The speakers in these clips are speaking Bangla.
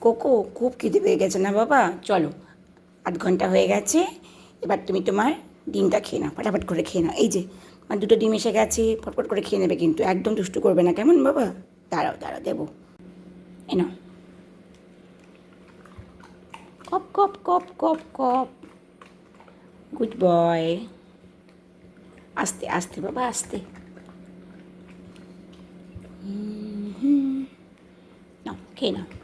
কোকো খুব খিদে পেয়ে গেছে না বাবা? চলো, আধ ঘণ্টা হয়ে গেছে, এবার তুমি তোমার ডিমটা খেয়ে নাও, ফটাফট করে খেয়ে নাও। এই যে, আমার দুটো ডিম এসে গেছে, ফটফট করে খেয়ে নেবে কিন্তু, একদম দুষ্টু করবে না, কেমন বাবা? দাঁড়াও দাঁড়াও, দেবো। এ নাও। কপ কপ কপ কপ কপ। Good boy. আস্তে আস্তে বাবা, আস্তে। নাও, খেয়ে নাও।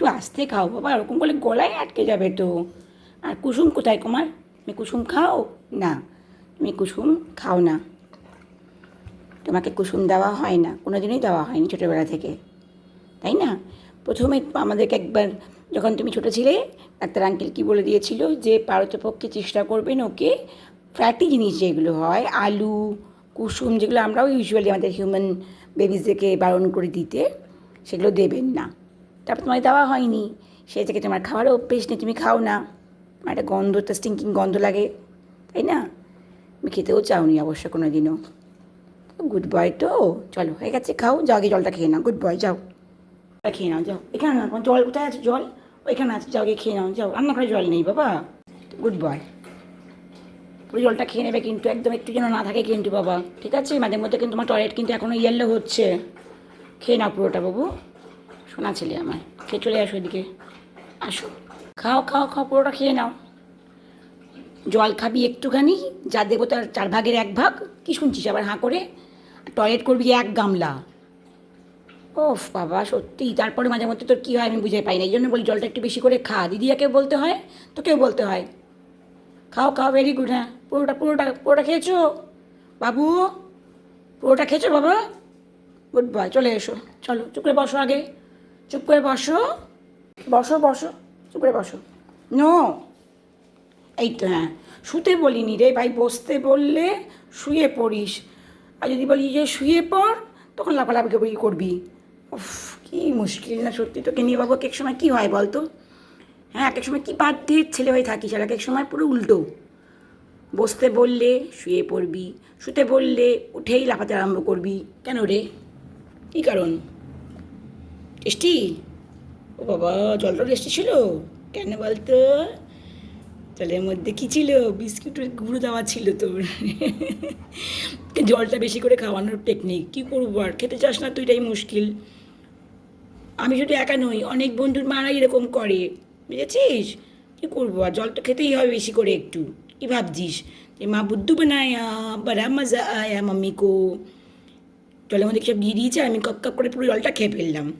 একটু আস্তে খাও বাবা, ওরকম করলে গলায় আটকে যাবে তো। আর কুসুম কোথায় কুমার? তুমি কুসুম খাও? না, তুমি কুসুম খাও না। তোমাকে কুসুম দেওয়া হয় না কোনো দিনই দেওয়া হয়নি ছোটোবেলা থেকে, তাই না? প্রথমে আমাদেরকে একবার যখন তুমি ছোটো ছিলে, ডাক্তার আঙ্কেল কী বলে দিয়েছিল? যে পারতপক্ষে চেষ্টা করবেন ওকে ফ্যাটি জিনিস যেগুলো হয়, আলু, কুসুম, যেগুলো আমরাও ইউজুয়ালি আমাদের হিউম্যান বেবিজদেরকে বারণ করে দিতে, সেগুলো দেবেন না। তারপর তোমায় দেওয়া হয়নি। সেই থেকে তোমার খাওয়ারও অভ্যেস নেই, তুমি খাও না। একটা গন্ধ, একটা স্টিঙ্কিং গন্ধ লাগে, তাই না? তুমি খেতেও চাওনি অবশ্য কোনো দিনও গুড বয় তো, চলো হয়ে গেছে, খাও, যাও আগে জলটা খেয়ে নাও গুড বয় যাও। খেয়ে নাও, যাও। এখানে না জল কোথায় আছে? জল? ওইখানে আছে, যাও গিয়ে খেয়ে নাও, যাও। রান্না করে জল নেই বাবা। গুড বয় পুরো জলটা খেয়ে নেবে কিন্তু, একদম একটু যেন না থাকে কিন্তু বাবা। ঠিক আছে? মাঝে মধ্যে কিন্তু তোমার টয়লেট কিন্তু এখনও ইয়েলো হচ্ছে। খেয়ে নাও পুরোটা বাবু। শোনা ছেলে আমার খেয়ে চলে আসো এদিকে? আসো। খাও খাও খাও, পুরোটা খেয়ে নাও। জল খাবি একটুখানি, যা দেবো তার চার ভাগের এক ভাগ। কি শুনছিস আবার হাঁ করে? টয়লেট করবি এক গামলা। ওফ বাবা, সত্যি। তারপরে মাঝে মধ্যে তোর কী হয় আমি বুঝে পাই না। এই জন্য বলি জলটা একটু বেশি করে খা। দিদিয়াকে বলতে হয়, তোকেও বলতে হয়। খাও খাও ভেরি গুড হ্যাঁ। পুরোটা পুরোটা পুরোটা খেয়েছো? বাবু, পুরোটা খেয়েছো বাবা? গুড বয়, চলে এসো। চলো চুপ করে বসো আগে। চুপ করে বসো। বসো বসো চুপ করে বসো। নো। এই তো হ্যাঁ। শুতে বলিনি রে ভাই বসতে বললে শুয়ে পড়িস। আর যদি বলি যে শুয়ে পড় তখন লাফালাফি করে করবি। উফ কী মুশকিল না সত্যি। তোকে নিয়ে বাবু এক এক সময় কী হয় বলতো? হ্যাঁ এক এক সময় কী বাধ্যের ছেলে হয়ে থাকিস আর এক এক সময় পুরো উল্টো। বসতে বললে শুয়ে পড়বি শুতে বললে উঠেই লাফাতে আরম্ভ করবি। কেন রে? কী কারণ? টেস্টি ও বাবা, জলটা টেস্টি ছিল? কেন বলতো? জলের মধ্যে কী ছিল? বিস্কুটের গুঁড়ো দেওয়া ছিল তোর জলটা বেশি করে খাওয়ানোর টেকনিক কী করব আর? খেতে চাস না তো এটাই মুশকিল। আমি শুধু একা নই, অনেক বন্ধুর মারা এরকম করে। বুঝেছিস? কী করব আর? জলটা খেতেই হবে বেশি করে একটু। কী ভাবছিস? যে মা বুদ্ধু বানায়া বড়া মজা আয়া, মাম্মি কো। জলের মধ্যে সব দিয়ে দিয়েছে? আমি কপ কপ করে পুরো জলটা খেয়ে ফেললাম।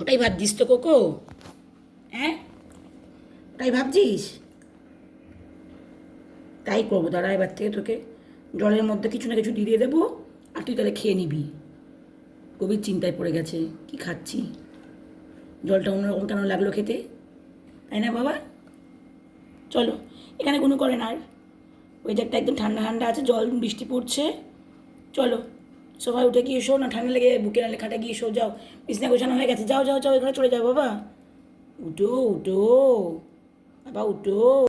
ওটাই ভাবছিস তো, কোকো। হ্যাঁ? ওটাই ভাবছিস? তাই করব, দাঁড়া এবার থেকে তোকে জলের মধ্যে কিছু না কিছু দিয়ে দেবো, আর তুই তাহলে খেয়ে নিবি। গভীর চিন্তায় পড়ে গেছে, কি খাচ্ছি? জলটা অন্যরকম কেন লাগল খেতে? তাই না বাবা? চলো, এখানে কোনো করেন আর। ওয়েদারটা একদম ঠান্ডা ঠান্ডা আছে, জল, বৃষ্টি পড়ছে। চলো। সবাই উঠে গিয়ে শো না ঠান্ডা লেগে বুকে নালে খাটে গিয়ে শো, যাও। বিছনা গোছানো হয়ে গেছে, যাও যাও যাও, এখানে চলে যাও, বাবা। উঠো উঠো। বাবা, উঠো।